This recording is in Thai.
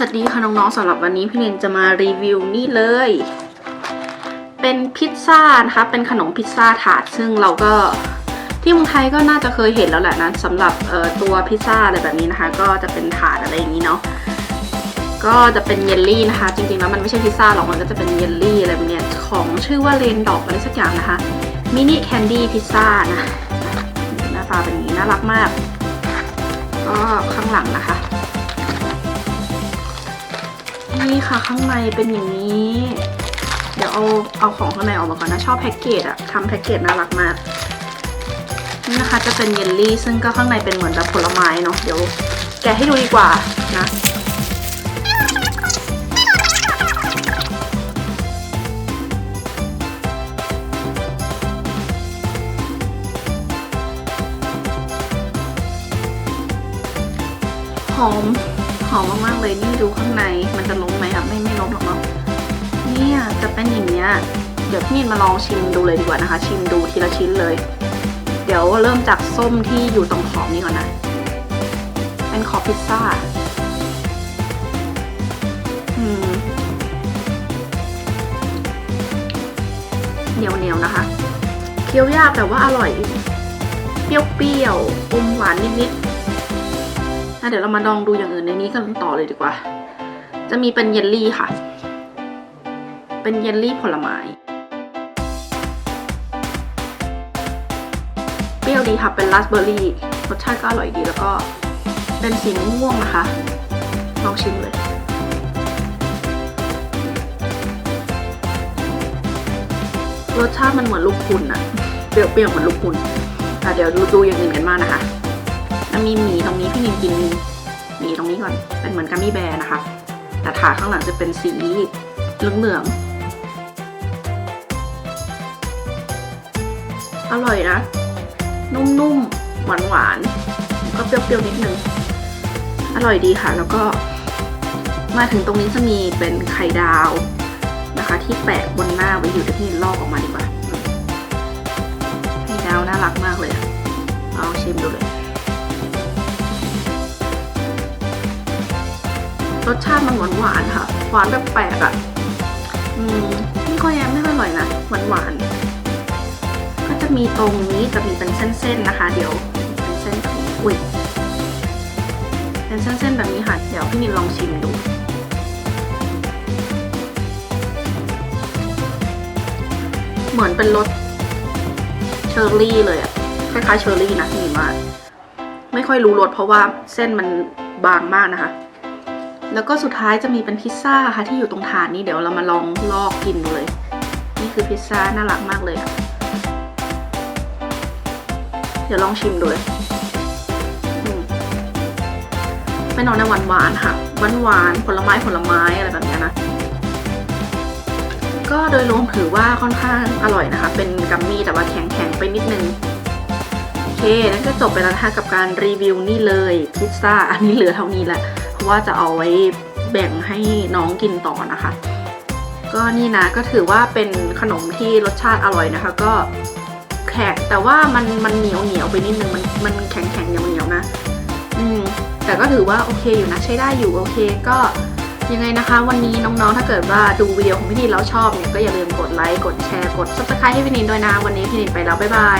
สวัสดีค่ะน้องๆสำหรับวันนี้พี่เนนจะมารีวิวนี่เลย เป็นพิซซ่านะคะเป็นขนมพิซซ่าถาด ซึ่งเราก็ที่เมืองไทยก็น่าจะเคยเห็นแล้วแหละนะสำหรับตัวพิซซ่าอะไรแบบนี้นะคะ ก็จะเป็นถาดอะไรอย่างนี้เนาะก็จะเป็นเยลลี่นะคะ จริงๆแล้วมันไม่ใช่พิซซ่าหรอกมันก็จะเป็นเยลลี่อะไรแบบเนี้ยของชื่อว่าเลนดอกอะไรสักอย่างนะคะมินิแคนดี้พิซซ่านะหน้าตาเป็นอย่างนี้น่ารักมากก็ข้างหลังนะคะ นี่ค่ะข้างในเป็นอย่างนี้ เดี๋ยวเอาเอาของข้างในออกมาก่อนนะชอบแพ็กเกจอะทำแพ็กเกจน่ารักมากนี่นะคะจะเป็นเยลลี่ ซึ่งก็ข้างในเป็นเหมือนแบบผลไม้เนาะเดี๋ยว แกะให้ดูดีกว่านะหอมหอมมากๆเลยนี่ดูข้างในมันจะล้มไหม อะไม่ไม่ล้มหรอกเนาะเนี่ยจะเป็นอย่างเนี้ยเดี๋ยวพี่นินมาลองชิมดูเลยดีกว่านะคะ ชิมดูทีละชิ้นเลย เดี๋ยวเริ่มจากส้มที่อยู่ตรงขอบนี้ก่อนนะ เป็นขอบพิซซ่าอืมเหนียวเหนียวนะคะ เคี้ยวยากแต่ว่าอร่อย เปรี้ยวๆอมหวานนิดๆอะเดี๋ยวเรามาลองดูอย่างอื่นในนี้กันต่อเลยดีกว่า จะมีเป็นเยลลี่ค่ะ เป็นเยลลี่ผลไม้ เปรี้ยวดีค่ะเป็นราสเบอร์รี่รสชาติก็อร่อยดีแล้วก็เป็นสีม่วงนะคะ ลองชิมเลยรสชาติมันเหมือนลูกพุนอะเปรี้ยวๆเหมือนลูกพุนอะเดี๋ยวดูดูอย่างอื่นกันมากนะคะแล้วมีหมีตรงนี้พี่นินกินหมีตรงนี้ก่อน เป็นเหมือนกัมมี่แบร์นะคะ แต่ถาข้างหลังจะเป็นสีเหลืองๆอร่อยนะ นุ่มๆ หวานๆ ก็เปรี้ยวๆ นิดนึง อร่อยดีค่ะ แล้วก็มาถึงตรงนี้จะมีเป็นไข่ดาวนะคะ ที่แปะบนหน้าไว้อยู่เดี๋ยวพี่ลอกออกมาดีกว่าไข่ดาวน่ารักมากเลยอะ ติมันหวานหวานค่ะ หวานแบบแปลกอะ อืมไม่ค่อยแย่ไม่ค่อยอร่อยนะ หวานหวาน ก็จะมีตรงนี้จะมีเป็นเส้นๆนะคะ เดี๋ยวเป็นเส้นแบบนี้อุ้ยเป็นเส้นๆแบบนี้ค่ะ เดี๋ยวพี่นินลองชิมดูเหมือนเป็นรสเชอร์รี่เลยอะคล้ายๆเชอร์รี่นะพี่นินว่า ไม่ค่อยรู้รสเพราะว่าเส้นมันบางมากนะคะ แล้วก็สุดท้ายจะมีเป็นพิซซ่าค่ะที่อยู่ตรงถาดนี้เดี๋ยวเรามาลองลอกกินดูเลย นี่คือพิซซ่าน่ารักมากเลย เดี๋ยวลองชิมดูเลยอืมเป็นออกแนหวานค่ะหวานหวานผลไม้ผลไม้อะไรแบบนี้นะ ก็โดยรวมถือว่าค่อนข้างอร่อยนะคะ เป็นกัมมี่แต่ว่าแข็งๆไปนิดนึงโอเค นั่นก็จบไปแล้วนะคะกับการรีวิวนี่เลยพิซซ่าอันนี้เหลือเท่านี้แหละ ว่าจะเอาไว้แบ่งให้น้องกินต่อนะคะ ก็นี่นะก็ถือว่าเป็นขนมที่รสชาติอร่อยนะคะ ก็แข็งแต่ว่ามันมันเหนียวเหนียวไปนิดนึงมันมันแข็งแข็งเหนียวเหนียวนะอืมแต่ก็ถือว่าโอเคอยู่นะใช้ได้อยู่โอเคก็ยังไงนะคะ วันนี้น้องๆ ถ้าเกิดว่าดูวิดีโอของพี่นินแล้วชอบเนี่ยก็อย่าลืมกดไลค์กดแชร์กด subscribe ให้พี่นินด้วยนะ วันนี้พี่นินไปแล้ว บ๊ายบาย